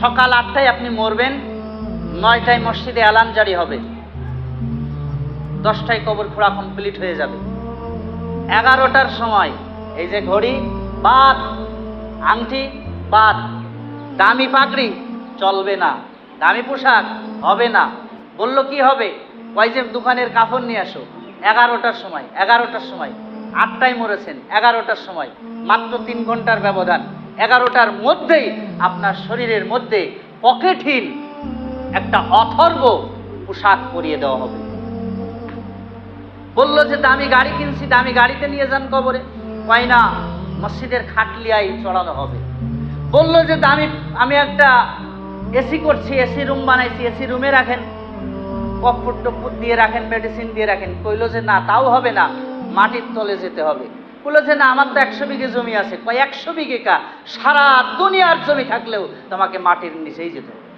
সকাল আটটায় আপনি মরবেন, নয়টায় মসজিদে অ্যালান জারি হবে, দশটায় কবর খোঁড়া কমপ্লিট হয়ে যাবে। এগারোটার সময়, এই যে ঘড়ি, বাদ, আংটি, বাদ, দামি পাগড়ি, চলবে না, দামি পোশাক, হবে না, বলল কি হবে? ওই যে দোকানের কাপড় নিয়ে আসো, এগারোটার সময় এগারোটার সময়, আটটায় মরেছেন, এগারোটার সময়, মাত্র তিন ঘণ্টার ব্যবধান। এগারোটার মধ্যেই আপনার শরীরের মধ্যে পকেটহীন একটা অথর্ব পোশাক পরিয়ে দেওয়া হবে। বলল যে, দামি গাড়ি কিনছি, দামি গাড়িতে নিয়ে যান কবরে। কয় না মসজিদের খাটলিয়াই চড়ানো হবে। বলল যে, দামি, আমি একটা এসি করছি, এসি রুম বানাইছি, এসি রুমে রাখেন। কপ্পুর টপ্পুর দিয়ে রাখেন, মেডিসিন দিয়ে রাখেন। কইলো যে, না, তাও হবে না, মাটির তলে যেতে হবে। বলল যে না, আমার তো একশো বিঘে জমি আছে। কয়, একশো বিঘে কা? সারা দুনিয়ার জমি থাকলেও তোমাকে মাটির নিচেই যেতে হবে।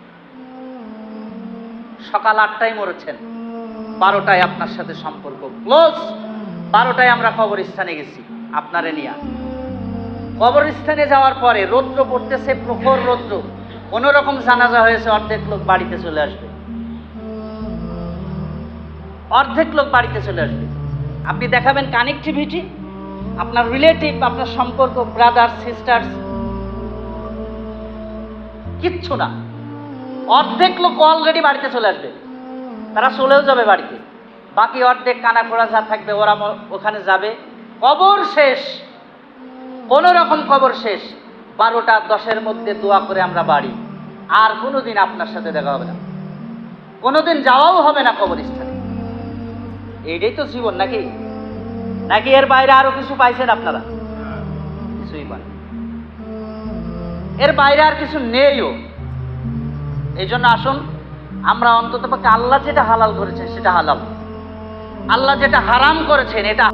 সকাল আটটায় মরেছেন। বারোটায় আপনার সাথে সম্পর্ক ক্লোজ। বারোটায় আমরা কবরস্থানে গেছি, আপনারে নিয়ে। কবরস্থানে যাওয়ার পরে রৌদ্র পড়তেছে, প্রখর রৌদ্র। কোনো রকম জানাজা হয়েছে, অর্ধেক লোক বাড়িতে চলে আসবে। অর্ধেক লোক বাড়িতে চলে আসবে। আপনি দেখাবেন কানেকটিভিটি? আপনার রিলেটিভ আপনার সম্পর্ক ব্রাদার সিস্টার্স কিচ্ছু না। অর্ধেক লোক অলরেডি বাড়িতে চলে আসবে। তারা চলেও যাবে বাড়িতে। বাকি অর্ধেক কানা খোড়া যা থাকবে, ওরা ওখানে যাবে। কবর শেষ। কোনো রকম কবর শেষ। বারোটা দশের মধ্যে দোয়া করে আমরা বাড়ি। আর কোনোদিন আপনার সাথে দেখা হবে না। কোনোদিন যাওয়াও হবে না কবরস্থানে। এইটাই তো জীবন নাকি? নাকি এর বাইরে আরও কিছু পাইছেন আপনারা? কিছুই পান এর বাইরে আর কিছু নেইও। এই জন্য আসুন, আমরা অন্তত আল্লাহ যেটা হালাল করেছেন সেটা হালাল। আল্লাহ যেটা হারাম করেছেন, এটা